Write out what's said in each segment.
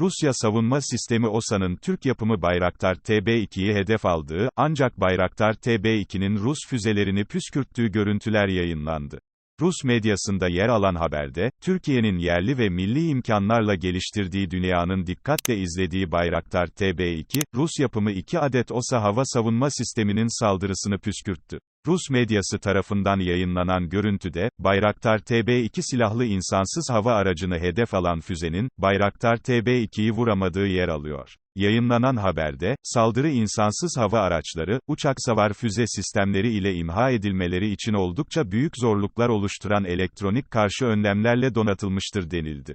Rusya savunma sistemi OSA'nın Türk yapımı Bayraktar TB2'yi hedef aldığı, ancak Bayraktar TB2'nin Rus füzelerini püskürttüğü görüntüler yayınlandı. Rus medyasında yer alan haberde, Türkiye'nin yerli ve milli imkanlarla geliştirdiği dünyanın dikkatle izlediği Bayraktar TB2, Rus yapımı 2 adet OSA hava savunma sisteminin saldırısını püskürttü. Rus medyası tarafından yayınlanan görüntüde, Bayraktar TB2 silahlı insansız hava aracını hedef alan füzenin, Bayraktar TB2'yi vuramadığı yer alıyor. Yayınlanan haberde, saldırı insansız hava araçları, uçak savar füze sistemleri ile imha edilmeleri için oldukça büyük zorluklar oluşturan elektronik karşı önlemlerle donatılmıştır denildi.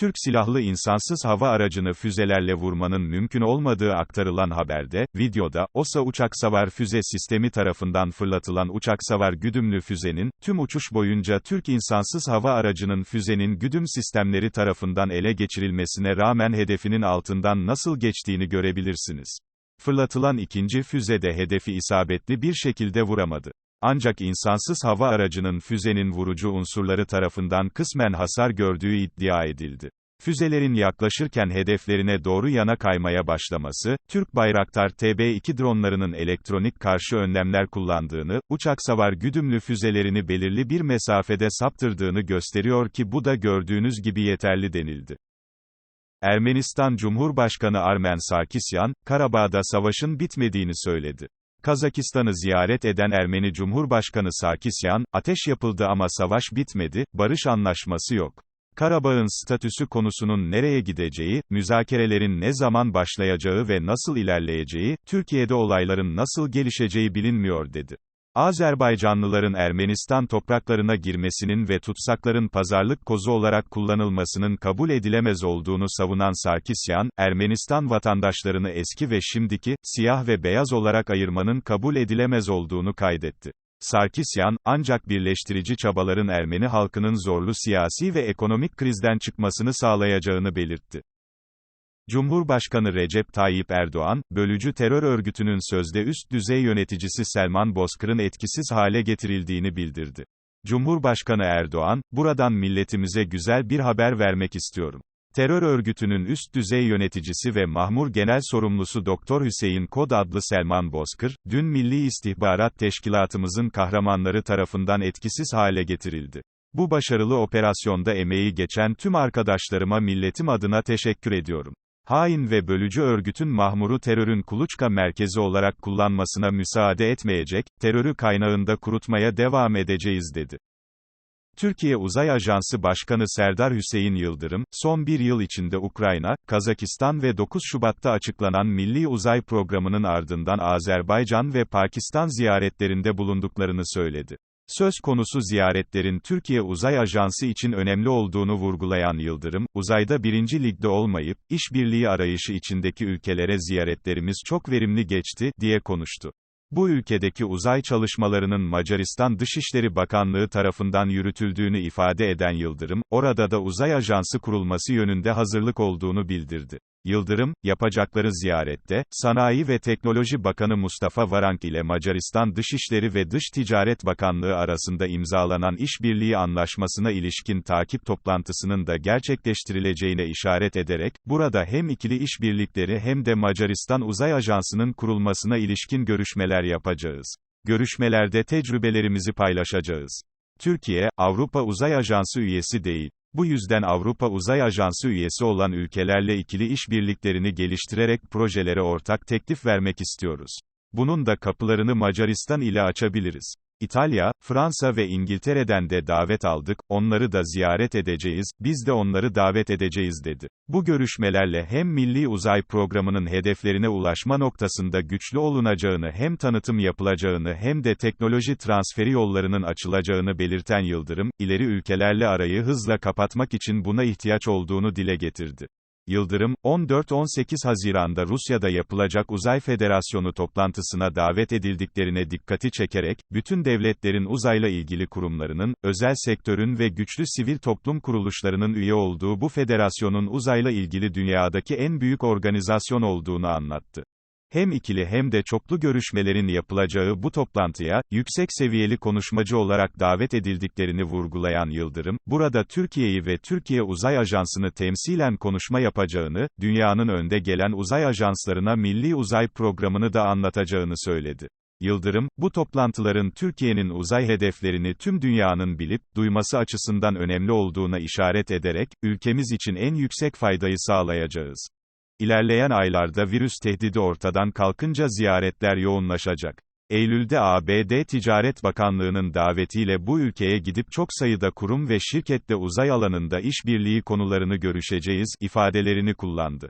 Türk silahlı insansız hava aracını füzelerle vurmanın mümkün olmadığı aktarılan haberde, videoda, OSA uçak savar füze sistemi tarafından fırlatılan uçak savar güdümlü füzenin, tüm uçuş boyunca Türk insansız hava aracının füzenin güdüm sistemleri tarafından ele geçirilmesine rağmen hedefinin altından nasıl geçtiğini görebilirsiniz. Fırlatılan ikinci füze de hedefi isabetli bir şekilde vuramadı. Ancak insansız hava aracının füzenin vurucu unsurları tarafından kısmen hasar gördüğü iddia edildi. Füzelerin yaklaşırken hedeflerine doğru yana kaymaya başlaması, Türk Bayraktar TB2 dronlarının elektronik karşı önlemler kullandığını, uçak savar güdümlü füzelerini belirli bir mesafede saptırdığını gösteriyor ki bu da gördüğünüz gibi yeterli denildi. Ermenistan Cumhurbaşkanı Armen Sarkisyan, Karabağ'da savaşın bitmediğini söyledi. Kazakistan'ı ziyaret eden Ermeni Cumhurbaşkanı Sarkisyan, ateş yapıldı ama savaş bitmedi, barış anlaşması yok. Karabağ'ın statüsü konusunun nereye gideceği, müzakerelerin ne zaman başlayacağı ve nasıl ilerleyeceği, Türkiye'de olayların nasıl gelişeceği bilinmiyor dedi. Azerbaycanlıların Ermenistan topraklarına girmesinin ve tutsakların pazarlık kozu olarak kullanılmasının kabul edilemez olduğunu savunan Sarkisyan, Ermenistan vatandaşlarını eski ve şimdiki, siyah ve beyaz olarak ayırmanın kabul edilemez olduğunu kaydetti. Sarkisyan, ancak birleştirici çabaların Ermeni halkının zorlu siyasi ve ekonomik krizden çıkmasını sağlayacağını belirtti. Cumhurbaşkanı Recep Tayyip Erdoğan, bölücü terör örgütünün sözde üst düzey yöneticisi Selman Bozkır'ın etkisiz hale getirildiğini bildirdi. Cumhurbaşkanı Erdoğan, buradan milletimize güzel bir haber vermek istiyorum. Terör örgütünün üst düzey yöneticisi ve Mahmur Genel Sorumlusu Doktor Hüseyin Kod adlı Selman Bozkır, dün Milli İstihbarat Teşkilatımızın kahramanları tarafından etkisiz hale getirildi. Bu başarılı operasyonda emeği geçen tüm arkadaşlarıma milletim adına teşekkür ediyorum. Hain ve bölücü örgütün Mahmur'u terörün kuluçka merkezi olarak kullanmasına müsaade etmeyecek, terörü kaynağında kurutmaya devam edeceğiz dedi. Türkiye Uzay Ajansı Başkanı Serdar Hüseyin Yıldırım, son bir yıl içinde Ukrayna, Kazakistan ve 9 Şubat'ta açıklanan Milli Uzay Programı'nın ardından Azerbaycan ve Pakistan ziyaretlerinde bulunduklarını söyledi. Söz konusu ziyaretlerin Türkiye Uzay Ajansı için önemli olduğunu vurgulayan Yıldırım, uzayda birinci ligde olmayıp, işbirliği arayışı içindeki ülkelere ziyaretlerimiz çok verimli geçti, diye konuştu. Bu ülkedeki uzay çalışmalarının Macaristan Dışişleri Bakanlığı tarafından yürütüldüğünü ifade eden Yıldırım, orada da uzay ajansı kurulması yönünde hazırlık olduğunu bildirdi. Yıldırım, yapacakları ziyarette, Sanayi ve Teknoloji Bakanı Mustafa Varank ile Macaristan Dışişleri ve Dış Ticaret Bakanlığı arasında imzalanan işbirliği anlaşmasına ilişkin takip toplantısının da gerçekleştirileceğine işaret ederek, burada hem ikili işbirlikleri hem de Macaristan Uzay Ajansı'nın kurulmasına ilişkin görüşmeler yapacağız. Görüşmelerde tecrübelerimizi paylaşacağız. Türkiye, Avrupa Uzay Ajansı üyesi değil. Bu yüzden Avrupa Uzay Ajansı üyesi olan ülkelerle ikili işbirliklerini geliştirerek projelere ortak teklif vermek istiyoruz. Bunun da kapılarını Macaristan ile açabiliriz. İtalya, Fransa ve İngiltere'den de davet aldık, onları da ziyaret edeceğiz, biz de onları davet edeceğiz dedi. Bu görüşmelerle hem Milli Uzay Programı'nın hedeflerine ulaşma noktasında güçlü olunacağını hem tanıtım yapılacağını hem de teknoloji transferi yollarının açılacağını belirten Yıldırım, ileri ülkelerle arayı hızla kapatmak için buna ihtiyaç olduğunu dile getirdi. Yıldırım, 14-18 Haziran'da Rusya'da yapılacak Uzay Federasyonu toplantısına davet edildiklerine dikkati çekerek, bütün devletlerin uzayla ilgili kurumlarının, özel sektörün ve güçlü sivil toplum kuruluşlarının üye olduğu bu federasyonun uzayla ilgili dünyadaki en büyük organizasyon olduğunu anlattı. Hem ikili hem de çoklu görüşmelerin yapılacağı bu toplantıya, yüksek seviyeli konuşmacı olarak davet edildiklerini vurgulayan Yıldırım, burada Türkiye'yi ve Türkiye Uzay Ajansı'nı temsilen konuşma yapacağını, dünyanın önde gelen uzay ajanslarına milli uzay programını da anlatacağını söyledi. Yıldırım, bu toplantıların Türkiye'nin uzay hedeflerini tüm dünyanın bilip, duyması açısından önemli olduğuna işaret ederek, ülkemiz için en yüksek faydayı sağlayacağız. İlerleyen aylarda virüs tehdidi ortadan kalkınca ziyaretler yoğunlaşacak. Eylül'de ABD Ticaret Bakanlığı'nın davetiyle bu ülkeye gidip çok sayıda kurum ve şirketle uzay alanında işbirliği konularını görüşeceğiz ifadelerini kullandı.